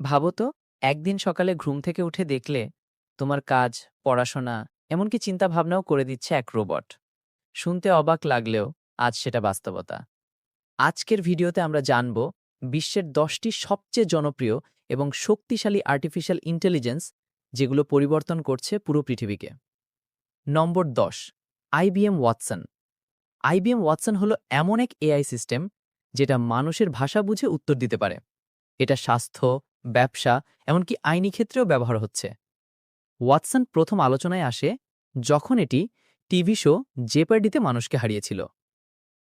ভাবো তো, একদিন সকালে ঘুম থেকে উঠে দেখলে তোমার কাজ, পড়াশোনা, এমনকি চিন্তাভাবনাও করে দিচ্ছে এক রোবট শুনতে অবাক লাগলেও আজ সেটা বাস্তবতা। আজকের ভিডিওতে আমরা জানব বিশ্বের দশটি সবচেয়ে জনপ্রিয় এবং শক্তিশালী আর্টিফিশিয়াল ইন্টেলিজেন্স যেগুলো পরিবর্তন করছে পুরো পৃথিবীকে। নম্বর দশ আইবিএম ওয়াটসন। আইবিএম ওয়াটসন হলো এমন এক এআই সিস্টেম যেটা মানুষের ভাষা বুঝে উত্তর দিতে পারে। এটা স্বাস্থ্য ব্যবসা, এমনকি আইনি ক্ষেত্রেও ব্যবহার হচ্ছে। ওয়াটসন প্রথম আলোচনায় আসে যখন এটি টিভি শো জেপার্ডিতে মানুষকে হারিয়েছিল।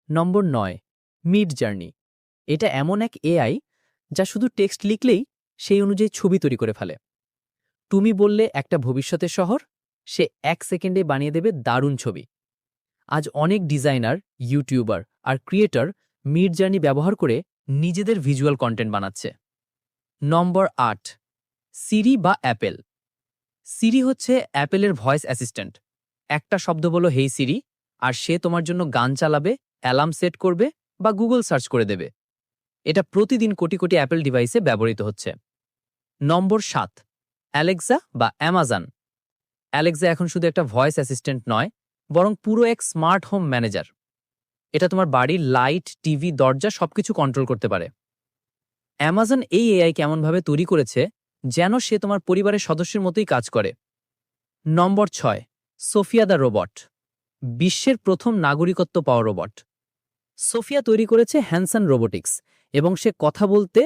নম্বর নয়, মিড জার্নি। এটা এমন এক এআই যা শুধু টেক্সট লিখলেই সেই অনুযায়ী ছবি তৈরি করে ফেলে। তুমি বললে একটা ভবিষ্যতের শহর, সে এক সেকেন্ডে বানিয়ে দেবে দারুণ ছবি। আজ অনেক ডিজাইনার, ইউটিউবার আর ক্রিয়েটর মিড জার্নি ব্যবহার করে নিজেদের ভিজুয়াল কন্টেন্ট বানাচ্ছে। নম্বর আট, সিরি বা অ্যাপেল। সিরি হচ্ছে অ্যাপেলের ভয়েস অ্যাসিস্ট্যান্ট। একটা শব্দ বলো, হেই সিরি, আর সে তোমার জন্য গান চালাবে, অ্যালার্ম সেট করবে বা গুগল সার্চ করে দেবে। এটা প্রতিদিন কোটি কোটি অ্যাপেল ডিভাইসে ব্যবহৃত হচ্ছে। নম্বর সাত, অ্যালেক্সা বা অ্যামাজন। অ্যালেক্সা এখন শুধু একটা ভয়েস অ্যাসিস্ট্যান্ট নয়, বরং পুরো এক স্মার্ট হোম ম্যানেজার। এটা তোমার বাড়ির লাইট, টিভি, দরজা সবকিছু কন্ট্রোল করতে পারে। অ্যামাজন এই এআই কেমনভাবে তৈরি করেছে যেন সে তোমার পরিবারের সদস্যের মতোই কাজ করে। নম্বর ছয় সোফিয়া দ্য রোবট বিশ্বের প্রথম নাগরিকত্ব পাওয়া রোবট সোফিয়া তৈরি করেছে হ্যানসন রোবোটিক্স এবং সে কথা বলতে,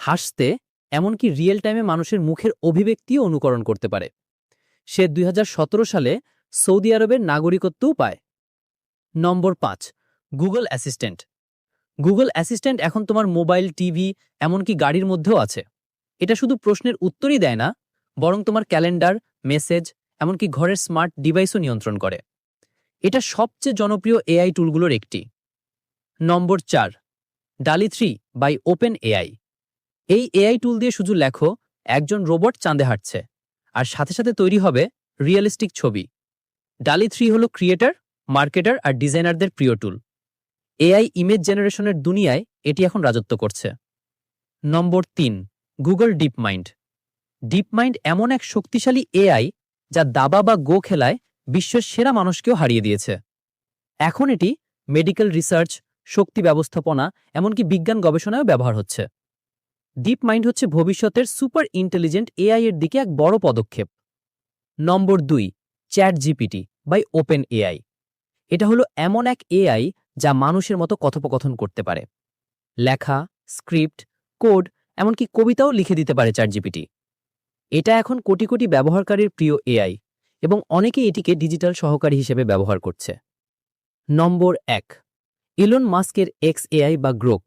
হাসতে, এমনকি রিয়েল টাইমে মানুষের মুখের অভিব্যক্তিও অনুকরণ করতে পারে। সে দুই হাজার সতেরো সালে সৌদি আরবের নাগরিকত্বও পায়। নম্বর পাঁচ গুগল অ্যাসিস্ট্যান্ট গুগল অ্যাসিস্ট্যান্ট এখন তোমার মোবাইল টিভি এমনকি গাড়ির মধ্যেও আছে। এটা শুধু প্রশ্নের উত্তরই দেয় না, বরং তোমার ক্যালেন্ডার মেসেজ এমনকি ঘরের স্মার্ট ডিভাইসও নিয়ন্ত্রণ করে। এটা সবচেয়ে জনপ্রিয় এআই টুলগুলোর একটি। নম্বর চার DALL E three by OpenAI এই এআই টুল দিয়ে শুধু লেখো, একজন রোবট চাঁদে হাঁটছে, আর সাথে সাথে তৈরি হবে রিয়েলিস্টিক ছবি। ডালি থ্রি হলো ক্রিয়েটার মার্কেটার আর ডিজাইনারদের প্রিয় টুল এআই ইমেজ জেনারেশনের দুনিয়ায় এটি এখন রাজত্ব করছে। নম্বর তিন Google DeepMind DeepMind এমন এক শক্তিশালী এআই যা দাবা বা গো খেলায় বিশ্বের সেরা মানুষকেও হারিয়ে দিয়েছে। এখন এটি মেডিকেল রিসার্চ শক্তি ব্যবস্থাপনা, এমনকি বিজ্ঞান গবেষণায়ও ব্যবহার হচ্ছে। ডিপ মাইন্ড হচ্ছে ভবিষ্যতের সুপার ইন্টেলিজেন্ট এআই এর দিকে এক বড় পদক্ষেপ। নম্বর দুই ChatGPT by OpenAI এটা হলো এমন এক এআই যা মানুষের মতো কথোপকথন করতে পারে। লেখা, স্ক্রিপ্ট, কোড, এমনকি কবিতাও লিখে দিতে পারে চ্যাট জিপিটি এটা এখন কোটি কোটি ব্যবহারকারীর প্রিয় এআই এবং অনেকে এটিকে ডিজিটাল সহকারী হিসেবে ব্যবহার করছে। নম্বর এক, ইলন মাস্কের এক্স এআই বা গ্রোক।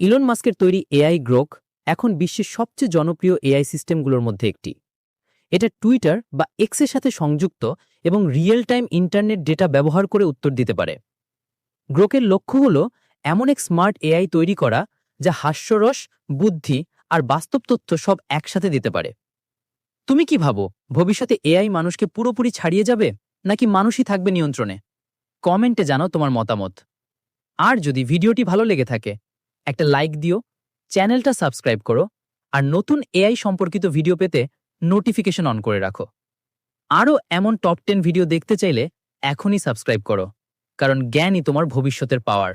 ইলন মাস্কের তৈরি এআই গ্রোক এখন বিশ্বের সবচেয়ে জনপ্রিয় এআই সিস্টেমগুলোর মধ্যে একটি। এটা টুইটার বা এক্সের সাথে সংযুক্ত এবং রিয়েল টাইম ইন্টারনেট ডেটা ব্যবহার করে উত্তর দিতে পারে। গ্রোকের লক্ষ্য হল এমন এক স্মার্ট এআই তৈরি করা যা হাস্যরস, বুদ্ধি আর বাস্তব তথ্য সব একসাথে দিতে পারে। তুমি কি ভাবো, ভবিষ্যতে এআই মানুষকে পুরোপুরি ছাড়িয়ে যাবে, নাকি মানুষই থাকবে নিয়ন্ত্রণে? কমেন্টে জানাও তোমার মতামত। আর যদি ভিডিওটি ভালো লেগে থাকে, একটা লাইক দিও, চ্যানেলটা সাবস্ক্রাইব করো, আর নতুন এআই সম্পর্কিত ভিডিও পেতে নোটিফিকেশন অন করে রাখো। আরও এমন টপ টেন ভিডিও দেখতে চাইলে এখনই সাবস্ক্রাইব করো। কারণ জ্ঞানই তোমার ভবিষ্যতের পাওয়ার